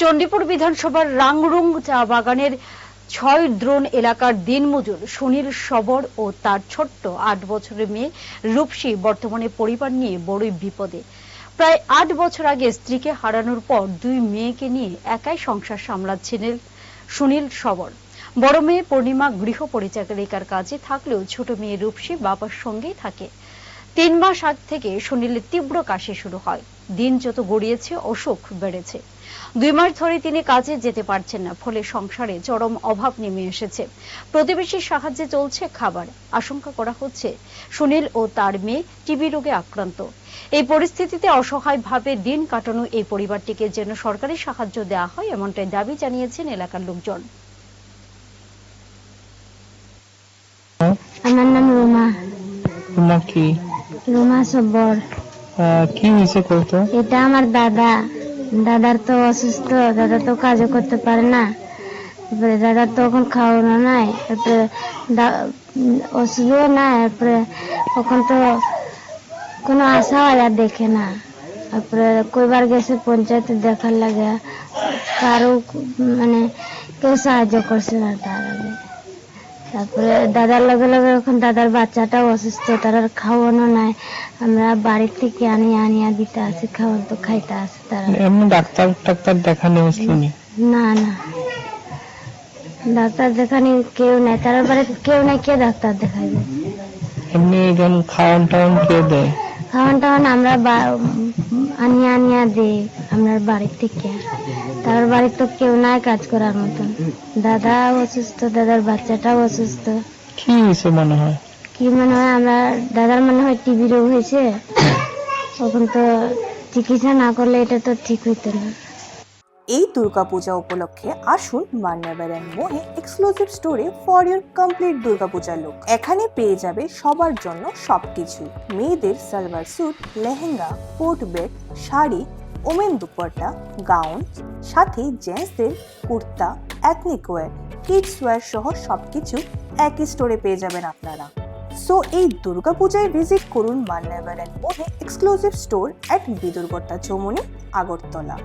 চণ্ডীপুর বিধানসভার রাংরুং চা বাগানের ছয় দ্রোণ এলাকার দিনমজুর, সুনীল সবর ও তার ছোট্ট আট বছরের মেয়ে রূপসী বর্তমানে পরিবার নিয়ে বড়ই বিপদে। প্রায় আট বছর আগে স্ত্রীকে হারানোর পর দুই মেয়েকে নিয়ে একাই সংসার সামলাচ্ছিলেন সুনীল সবর। বড় মেয়ে পূর্ণিমা গৃহ পরিচারিকার কাজে থাকলেও ছোট মেয়ে রূপসী বাবার সঙ্গেই থাকে। তিন মাস আগ থেকে সুনীলের তীব্র কাশি শুরু হয়। দিন যত গড়িয়েছে অসুখ বেড়েছে। দুই মাস ধরে তিনি কাজে যেতে পারছেন না ফলে সংসারে চরম অভাব নেমে এসেছে। প্রতিবেশীর সাহায্যে চলছে খাবার। আশঙ্কা করা হচ্ছে সুনীল ও তার মেয়ে টিবি রোগে আক্রান্ত। এই পরিস্থিতিতে অসহায়ভাবে দিন কাটানো এই পরিবারটিকে যেন সরকারি সাহায্য দেওয়া হয় এমনটাই দাবি জানিয়েছেন এলাকার লোকজন। আমার নাম রুমা। তোমার কি? রুমা সব্বর। কি হয়েছে কইতো? এটা আমার দাদা। দাদার তো অসুস্থ, দাদা তো কাজও করতে পারে না। তারপরে দাদার তো এখন খাওয়ানো নাই, তারপরে ওষুধও নাই, তারপরে এখন তো কোনো আশাওয়ালা দেখে না। তারপরে কইবার গেছে পঞ্চায়েতে দেখার লাগে, কারও মানে কেউ সাহায্য করছে না তার। তারপরে দাদার লগে লগে এখন দাদার বাচ্চাটাও অসুস্থ তার আর খাওয়ানো নাই। আমরা বাড়ির থেকে আনি আনিয়া দিতে আসি খাওয়ান তো খাইতে আসে তারা এমনি ডাক্তার ডাক্তার দেখানো আসলো নি না। ডাক্তার দেখানি কেউ নাই তার বাড়িতে কেউ নাই কে ডাক্তার দেখাইবে? এমনি এরকম খাওয়ান টাওয়ান কে দেয়? খাওয়ান টাওয়ান আমরা আনিয়া আনিয়া দে আমরা বাড়ির থেকে। তার বাড়ির তো কেউ নাই কাজ করার মতন। দাদা অসুস্থ দাদার বাচ্চাটাও অসুস্থ। কি হয়েছে মনে হয়? কি মনে হয় আমরা দাদার মনে হয় টিবি রোগ হয়েছে। তখন তো চিকিৎসা না করলে এটা তো ঠিক হইতো না। এই দুর্গাপূজা উপলক্ষে আসুন মান্নাবার অ্যান্ড মোহে এক্সক্লুসিভ স্টোরে for your complete Durgapuja look এখানে পেয়ে যাবে সবার জন্য সবকিছু। মেয়েদের সালোয়ার স্যুট লেহেঙ্গা কোট বেড শাড়ি ওমেন দুপাট্টা গাউন সাথে জেন্টসদের kurta ethnic wear kids wear সহ সবকিছু একই স্টোরে পেয়ে যাবেন আপনারা। সো এই দুর্গাপূজায় ভিজিট করুন Manyavar and Mohey exclusive store at বিদুর্গট্টা চৌমনি আগরতলা।